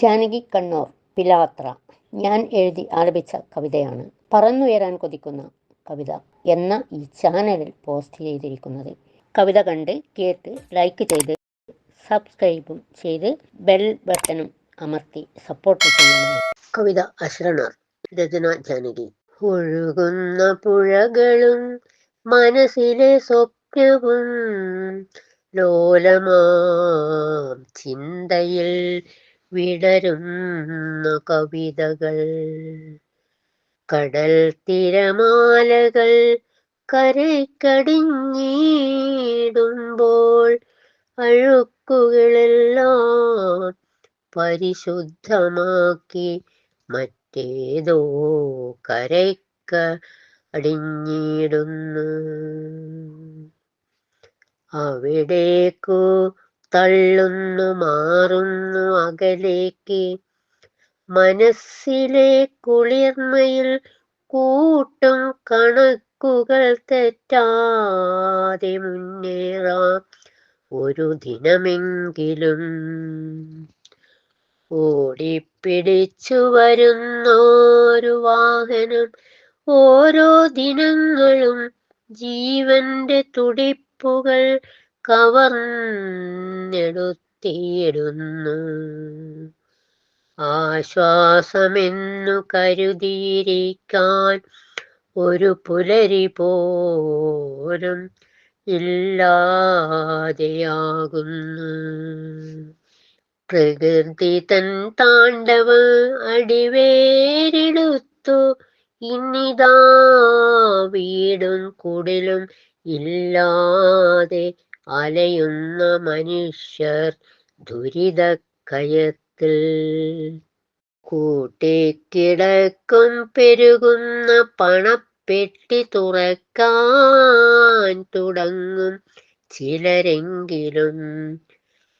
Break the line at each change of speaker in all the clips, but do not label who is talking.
ജാനകി കണ്ണൂർ പിലാത്ര. ഞാൻ എഴുതി ആലപിച്ച കവിതയാണ്. പറന്നുയരാൻ കൊതിക്കുന്ന കവിത എന്ന ഈ ചാനലിൽ പോസ്റ്റ് ചെയ്തിരിക്കുന്നത്. കവിത കണ്ട് കേട്ട് ലൈക്ക് ചെയ്ത് സബ്സ്ക്രൈബും ചെയ്ത് ബെൽ ബട്ടണും അമർത്തി സപ്പോർട്ട് ചെയ്യുന്നു കവിത അശ്രണർ രചന ജാനകി. ഒഴുകുന്ന പുഴകളും മനസ്സിലെ സ്വപ്നവും ലോലമാം ചിന്തയിൽ വിടരുന്ന കവിതകൾ. കടൽ തിരമാലകൾ കരയ്ക്കടിഞ്ഞിടുമ്പോൾ അഴുക്കുകളെല്ലാം പരിശുദ്ധമാക്കി മറ്റേതോ കരക്ക അടിഞ്ഞിടുന്നു. അവിടേക്കു തള്ളുന്നു മാറുന്നു അകലേക്ക്. മനസ്സിലെ കുളിർമയിൽ കൂട്ടും കണക്കുകൾ തെറ്റാതെ മുന്നേറാം ഒരു ദിനമെങ്കിലും. ഓടിപ്പിടിച്ചു വരുന്നോരു വാഹനം ഓരോ ദിനങ്ങളും ജീവന്റെ തുടിപ്പുകൾ കവർന്നെടുത്തിയിടുന്നു. ആശ്വാസമെന്നു കരുതിയിരിക്കാൻ ഒരു പുലരി പോലും ഇല്ലാതെയാകുന്നു. പ്രകൃതി തൻ താണ്ഡവ അടിവേരെടുത്തു. ഇന്നിതാ വീടും കുടിലും ഇല്ലാതെ അലയുന്ന മനുഷ്യർ ദുരിതക്കയത്തിൽ. കൂട്ടിക്കിടക്കും പെരുകുന്ന പണപ്പെട്ടി തുറക്കാൻ തുടങ്ങും ചിലരെങ്കിലും.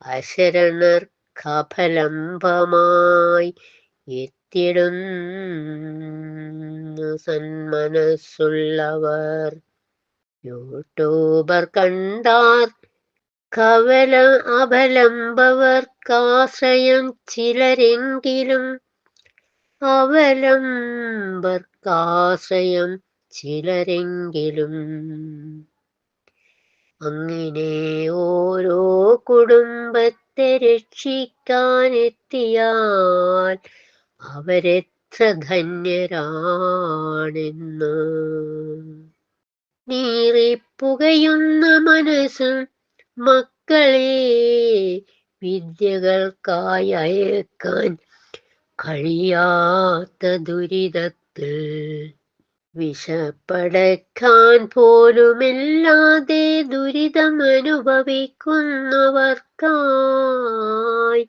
അശരണർ കഫലംബമായി എത്തിടുന്നു സന്മനസ്സുള്ളവർ. യൂട്യൂബർ കണ്ടാർ കവല അവലംബവർക്കാശ്രയം ചിലരെങ്കിലും അവലംബർക്കാശ്രയം ചിലരെങ്കിലും. അങ്ങനെ ഓരോ കുടുംബത്തെ രക്ഷിക്കാനെത്തിയാൽ അവരെത്ര ധന്യരാണെന്ന്. നീറിപ്പുകയുന്ന മനസ്സും മക്കളെ വിദ്യകൾക്കായി അയക്കാൻ കഴിയാത്ത ദുരിതത്തിൽ വിശപ്പടക്കാൻ പോലുമില്ലാതെ ദുരിതം അനുഭവിക്കുന്നവർക്കായി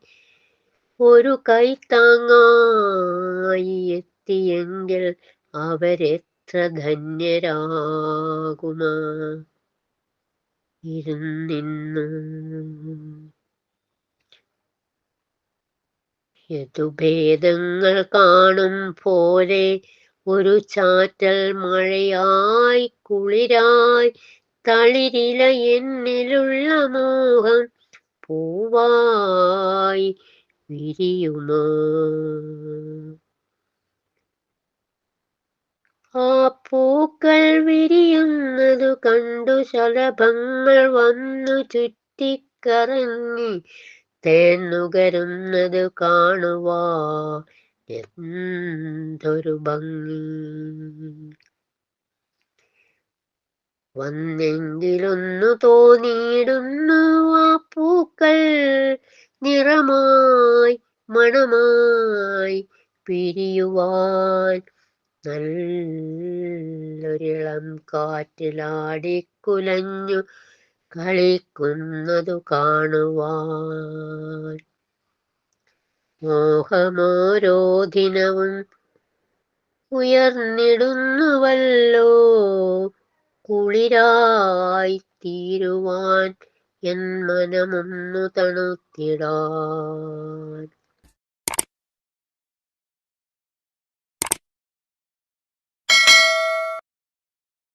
ഒരു കൈത്താങ്ങായി എത്തിയെങ്കിൽ അവരെത്ര ധന്യരാകുമാ. ഇരുന്നിന്നു. യതുഭേദങ്ങൾ കാണും പോലെ ഒരു ചാറ്റൽ മഴയായി കുളിരായി തളിരില എന്നിലുള്ള മോഹം പൂവായി വിരിയുമോ ആ പൂക്കൾ വിരിയുന്നതു കണ്ടു ശലഭങ്ങൾ വന്നു ചുറ്റിക്കറങ്ങി. തേന്നുകരുന്നത് കാണുവാ എന്തൊരു ഭംഗി. വന്നെങ്കിലൊന്നു തോന്നിയിടുന്നു ആ പൂക്കൾ നിറമായി മണമായി പിരിയുവാൻ. നല്ലൊരിളം കാറ്റിലാടിക്കുലഞ്ഞു കളിക്കുന്നതു കാണുവാൻ. മോഹമോരോ ദിനവും ഉയർന്നിടുന്നുവല്ലോ കുളിരായി തീരുവാൻ എൻ മനമൊന്നു തണുത്തിടാൻ.